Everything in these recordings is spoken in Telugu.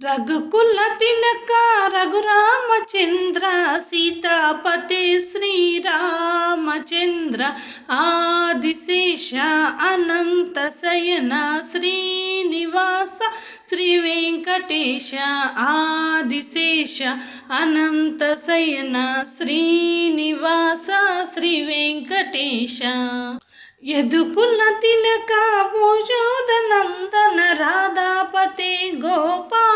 రఘుకుల తిలక రఘురామచంద్ర సీతాపతి శ్రీరామచంద్ర ఆదిశేష అనంత శయన శ్రీనివాస శ్రీ వెంకటేశ ఆదిశేష అనంత శయన శ్రీనివాస శ్రీ వెంకటేశ. యదుకుల తిలక భూషోదనందన రాధాపతి గోపా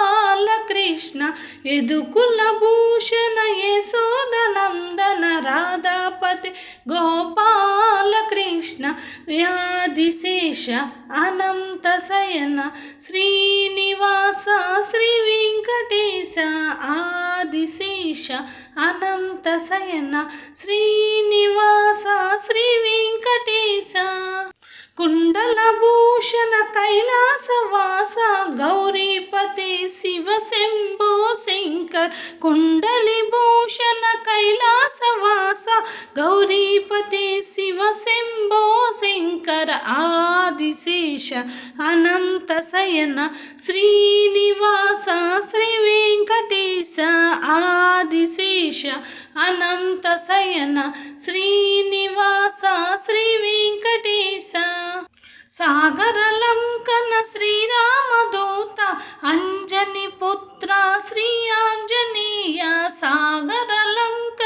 కృష్ణ యదుకుల భూషణ యశోదనందన రాధాపతి గోపాల కృష్ణ వ్యాధిశేష అనంత శయన శ్రీనివాస శ్రీ వెంకటేశ ఆదిశేష అనంత శయన శ్రీనివాస శ్రీ వెంకటేశ కుండల భూషణ కైలాసవాస గౌరీపతి శివ శంభో శంకర్ కుండలి భూషణ కైలాసవాస గౌరీపతి శివ శంభో శంకర ఆదిశేష అనంత శయన శ్రీనివాస శ్రీ వెంకటేశ ఆదిశేష అనంత శయన శ్రీనివాస శ్రీ వెంకటేశ. సాగర లంకన శ్రీరామదూత అంజని సాగరలంక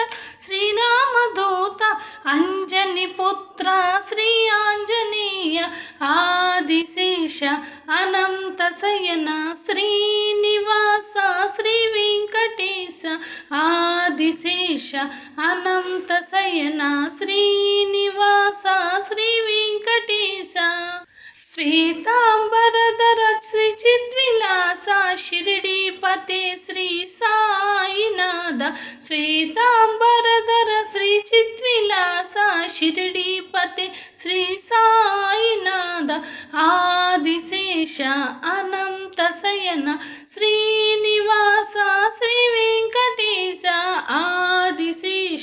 శ్రీరామదూత అంజని పుత్ర శ్రీ ఆంజనేయ ఆదిశేష అనంత శయన శ్రీనివాస శ్రీ వెంకటేశ ఆదిశేష అనంత శయన శ్రీనివాస శ్రీ వెంకటేశ. श्वेताम्बर दर श्रीचिद्विला सा शिर्डीपते श्री सायिनाद श्वेताम्बर दर श्रीचित्विला श्री सायनाद आदिशेष अनन्तशयन श्रीनिवासा श्री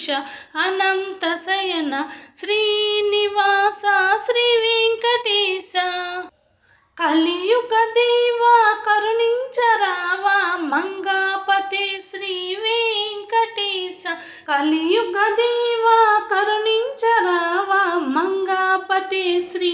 ఆదిశేష అనంత శయన శ్రీనివాస శ్రీ వెంకటేశ. కలియుగ దేవా కరుణించరావా మంగాపతి శ్రీ వెంకటేశ. కలియుగ దేవా కరుణించరావా మంగాపతి శ్రీ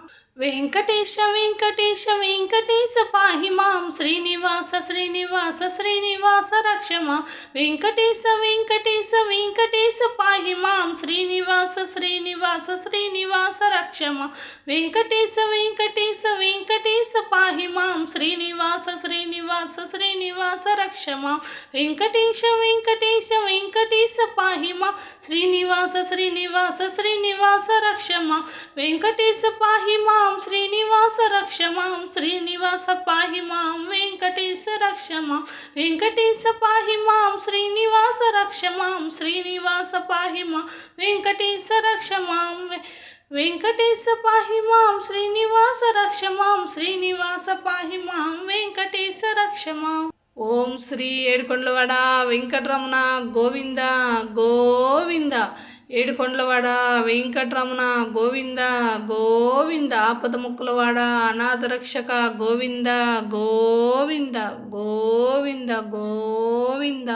వెంకటేశ వెంకటేశ వెంకటేశ పాహి మాం శ్రీనివాస శ్రీనివాస శ్రీనివాస రక్ష మాం వెంకటేశ వెంకటేశ వెంకటేశ పాహి మాం శ్రీనివాస శ్రీనివాస శ్రీనివాస రక్ష మాం వెంకటేశ వెంకటేశ వెంకటేశ పాహి మాం శ్రీనివాస శ్రీనివాస శ్రీనివాస రక్ష మాం వెంకటేశ వెంకటేశ వెంకటేశ పాహి మాం శ్రీనివాస శ్రీనివాస శ్రీనివాస రక్ష మాం వెంకటేశ పాహి మాం శ్రీనివాస రక్ష మాం శ్రీనివాస పాహి మాం వెంకటేశ రక్ష మాం వెంకటేశ పాహి మాం శ్రీనివాస రక్ష మాం శ్రీనివాస పాహి మాం వెంకటేశ రక్ష మాం వెంకటేశ పాహి మాం శ్రీనివాస రక్ష మాం శ్రీనివాస పాహి మాం వెంకటేశ రక్ష మాం ఓం శ్రీ ఏడుకొండలవాడ వెంకటరమణ గోవింద గోవింద. ఏడుకొండలవాడ వెంకటరమణ గోవింద గోవింద ఆపద ముక్కులవాడ అనాథ రక్షక గోవింద గోవింద గోవింద గోవింద.